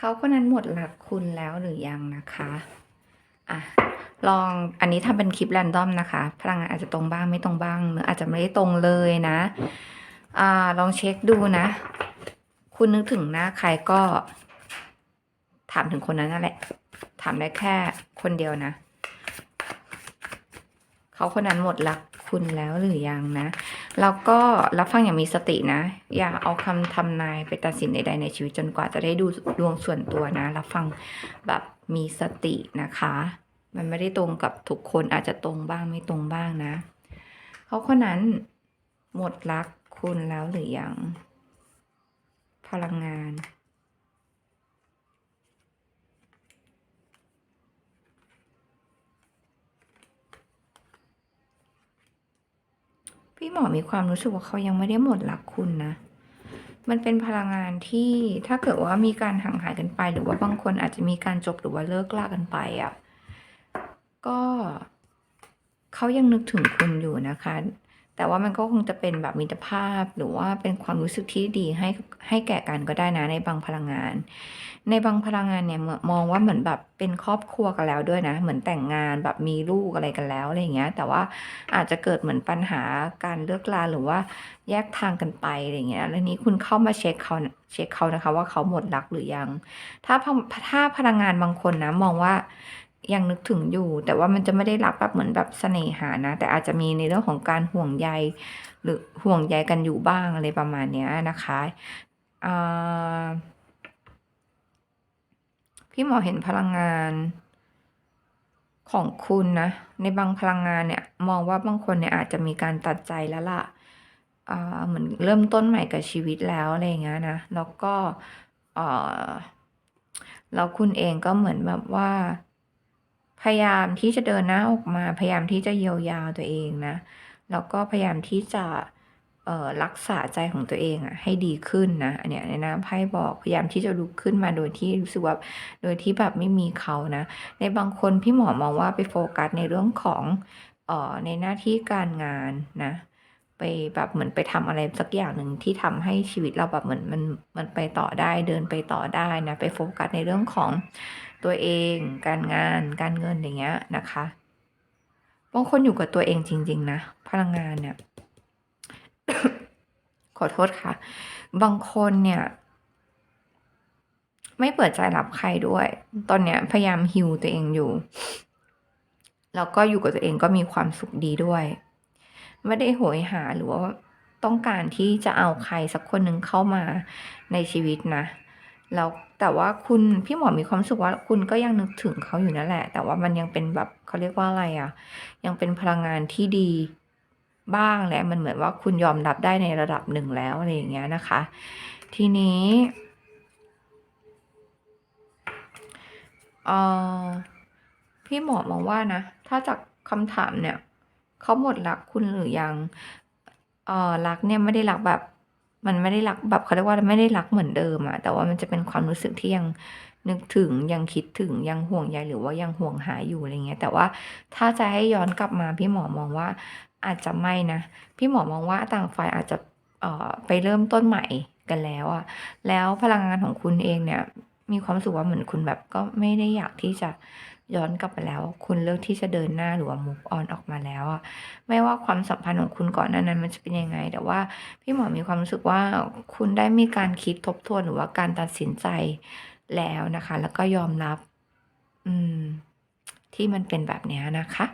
เขาคนนั้นหมดรักคุณแล้วหรือยังนะคะอะลองอันนี้ทำเป็นคลิปแรนดอมนะคะ พลังงานอาจจะตรงบ้างไม่ตรงบ้างหรืออาจจะไม่ได้ตรงเลยนะอ่าลองเช็คดูนะ คุณนึกถึงหน้าใครก็ ถามถึงคนนั้นนั่นแหละ ถามได้แค่คนเดียวนะ เขาคนนั้นหมดรักคุณแล้วหรือยังนะ แล้วก็รับฟังอย่างมีสตินะ อย่าเอาคำทำนายไปตัดสินใดๆในชีวิตจนกว่าจะได้ดูดวงส่วนตัวนะ รับฟังแบบมีสตินะคะ มันไม่ได้ตรงกับทุกคนอาจจะตรงบ้างไม่ตรงบ้างนะ เขาคนนั้นหมดรักคุณแล้วหรือยัง พลังงาน พี่หมอมีความรู้สึกว่าเขายังไม่ได้หมดรักคุณนะ มันเป็นพลังงานที่ถ้าเกิดว่ามีการห่างหายกันไป หรือว่าบางคนอาจจะมีการจบหรือว่าเลิกลากันไปอะ ก็เขายังนึกถึงคุณอยู่นะคะ แต่ว่ามันก็คงจะเป็นแบบมิตรภาพ หรือว่าเป็นความรู้สึกที่ดีให้ให้แก่กันก็ได้นะในบางพลังงาน ในบางพลังงานเนี่ยมองว่าเหมือนแบบเป็นครอบครัวกันแล้วด้วยนะ เหมือนแต่งงานแบบมีลูกอะไรกันแล้วอะไรอย่างเงี้ย แต่ว่าอาจจะเกิดเหมือนปัญหาการเลิกลาหรือว่าแยกทางกันไปอะไรเงี้ย แล้วนี้คุณเข้ามาเช็คเขาเช็คเขานะคะ ว่าเขาหมดรักหรือยัง ถ้าถ้าพลังงานบางคนนะมองว่า ยังนึกถึงอยู่ แต่ว่ามันจะไม่ได้รักแบบเหมือนแบบเสน่หานะ แต่อาจจะมีในเรื่องของการห่วงใย หรือห่วงใยกันอยู่บ้างอะไรประมาณเนี้ยนะคะพี่หมอเห็นพลังงานของคุณนะ ในบางพลังงานเนี่ย มองว่าบางคนเนี่ยอาจจะมีการตัดใจแล้วล่ะเหมือนเริ่มต้นใหม่กับชีวิตแล้วอะไรเงี้ยนะ แล้วก็เอ่อแล้วคุณเองก็เหมือนแบบว่า ยายามที่จะเดินหน้าออกมา พยายามที่จะเยียวยาตัวเองนะ แล้วก็พยายามที่จะรักษาใจของตัวเองอะให้ดีขึ้นนะอันเนี้ยในน้ำไพ่บอกพยายามที่จะลุกขึ้นมาโดยที่รู้สึกว่าโดยที่แบบไม่มีเขานะ ในบางคนพี่หมอมองว่าไปโฟกัสในเรื่องของออในหน้าที่การงานนะ ไปแบบเหมือนไปทำอะไรสักอย่างหนึ่งที่ทำให้ชีวิตเราแบบเหมือนมันมันไปต่อได้เดินไปต่อได้นะไปโฟกัสในเรื่องของตัวเอง การงาน การเงินอย่างเงี้ยนะคะบางคนอยู่กับตัวเองจริง ๆ นะ พลังงานเนี่ย ขอโทษค่ะ บางคนเนี่ย ไม่เปิดใจรับใครด้วย ตอนเนี้ยพยายามฮิวตัวเองอยู่ แล้วก็อยู่กับตัวเองก็มีความสุขดีด้วย ไม่ได้โหยหาหรือว่าต้องการที่จะเอาใครสักคนหนึ่งเข้ามาในชีวิตนะแล้วแต่ว่าคุณพี่หมอมีความสึกว่าคุณก็ยังนึกถึงเขาอยู่นั่นแหละ แต่ว่ามันยังเป็นแบบเขาเรียกว่าอะไรอะยังเป็นพลังงานที่ดีบ้างแหละมันเหมือนว่าคุณยอมรับได้ในระดับหนึ่งแล้วอะไรอย่างเงี้ยนะคะ ทีนี้เออพี่หมอมองว่านะ ถ้าจากคำถามเนี่ย เขาหมดรักคุณหรือยังเออรักเนี่ยไม่ได้รักแบบ มันไม่ได้รักแบบเขาเรียกว่าไม่ได้รักเหมือนเดิมอะแต่ว่ามันจะเป็นความรู้สึกที่ยังนึกถึงยังคิดถึงยังห่วงใยหรือว่ายังห่วงหาอยู่อะไรเงี้ย แต่ว่าถ้าจะให้ย้อนกลับมาพี่หมอมองว่าอาจจะไม่นะ พี่หมอมองว่าต่างฝ่ายอาจจะเอ่อไปเริ่มต้นใหม่กันแล้วอะแล้วพลังงานของคุณเองเนี่ย มีความรู้สึกว่าเหมือนคุณแบบก็ไม่ได้อยากที่จะ ย้อนกลับไปแล้ว คุณเลือกที่จะเดินหน้าหรือว่า move on ออกมาแล้วอะไม่ว่าความสัมพันธ์ของคุณก่อนหน้านั้น มันจะเป็นยังไง แต่ว่าพี่หมอมีความรู้สึกว่าคุณได้มีการคิดทบทวนหรือว่าการตัดสินใจแล้วนะคะ แล้วก็ยอมรับ อืม ที่มันเป็นแบบนี้นะคะ